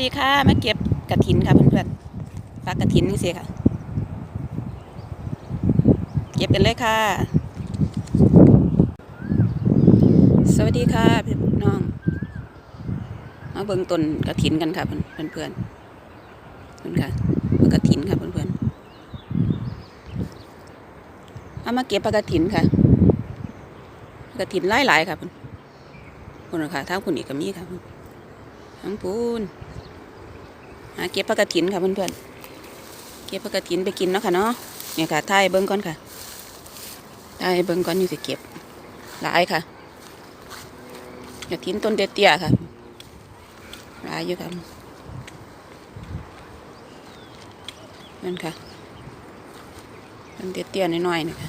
ดีค่ะมาเก็บกระถินค่ะเพื่อนๆฝากกระถินนี่สิค่ะ เก็บกันเลยค่ะ สวัสดีค่ะพี่น้อง มาเบิ่งต้นกระถินกันค่ะเพื่อนๆเพื่อนๆเพื่อนค่ะปลากระถินค่ะเพื่อนๆเอามาเก็บปลากระถินค่ะกระถินหลายๆค่ะเพื่อนคุณค่ะทางคุณอีกก็มีค่ะทั้งปูน หาเก็บผักกระถินค่ะเพื่อนๆ เก็บผักกระถินไปกินเนาะค่ะเนาะ เนี่ยค่ะถ่ายเบิ้งก่อนค่ะถ่ายเบิ้งก่อนอยู่สิเก็บ หลายค่ะกระถินต้นเตี้ยๆค่ะ หลายอยู่ค่ะนั่นค่ะต้นเตี้ยๆน้อยๆนี่ค่ะ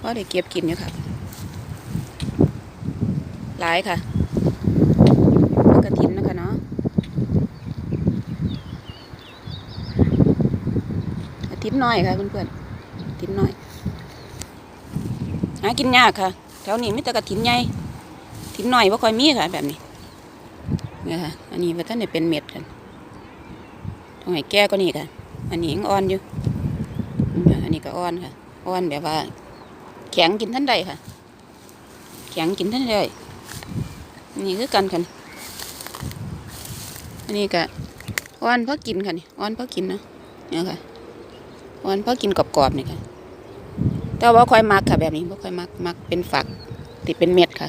พอได้เก็บกินอยู่ค่ะ หลายค่ะผักกระถินเนาะคะเนาะ อา ทิตย์น้อยค่ะเพื่อนๆทิตย์น้อย หากินยากค่ะ แถวนี้ไมีแต่กระถินใหญ่ถินน้อยว่าค่อยมีค่ะ แบบนี้เนี่ยค่ะ อันนี้ว่าท่านได้เป็นเม็ดกันต้องให้แก่ก็นี่ค่ะ อันนี้ยังอ่อนอยู่ อันนี้ก็อ่อนค่ะ อ่อนแบบว่า แข็งกินท่านใดค่ะ แข็งกินท่านใดนนี่คือกันค่ะนี่อันนี้ก็อ่อนเพราะกินค่ะนี่อ่อนเพราะกินนะเนี่ยค่ะ วันพอกินกรอบๆนี่ค่ะแต่ว่าค่อยมักค่ะ แบบนี้บ่ค่อยมักมักเป็นฝัก ติดเป็นเม็ดค่ะ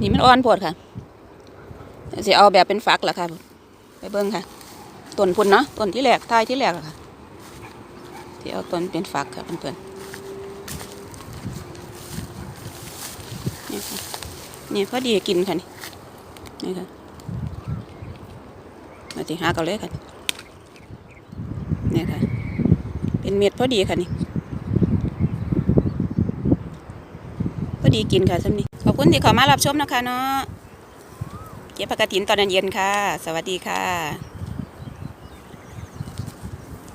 นี่มันอ่อนโพดค่ะสิเอาแบบเป็นฝักละค่ะ ไปเบิ่งค่ะต้นพุ่นเนาะต้นที่แรกท้ายที่แรกล่ะค่ะที่เอาต้นเป็นฝักค่ะเพื่อนๆนี่ค่ะนี่พอดีกินค่ะนี่นี่ค่ะมาสิหากันเลยค่ะ เนี่ยค่ะ เป็นเม็ดพอดีค่ะนี่ พอดีกินค่ะซ้ำนี่ขอบคุณที่เข้ามารับชมนะคะเนาะ เก็บผักกาดถินตอนเย็นค่ะ สวัสดีค่ะ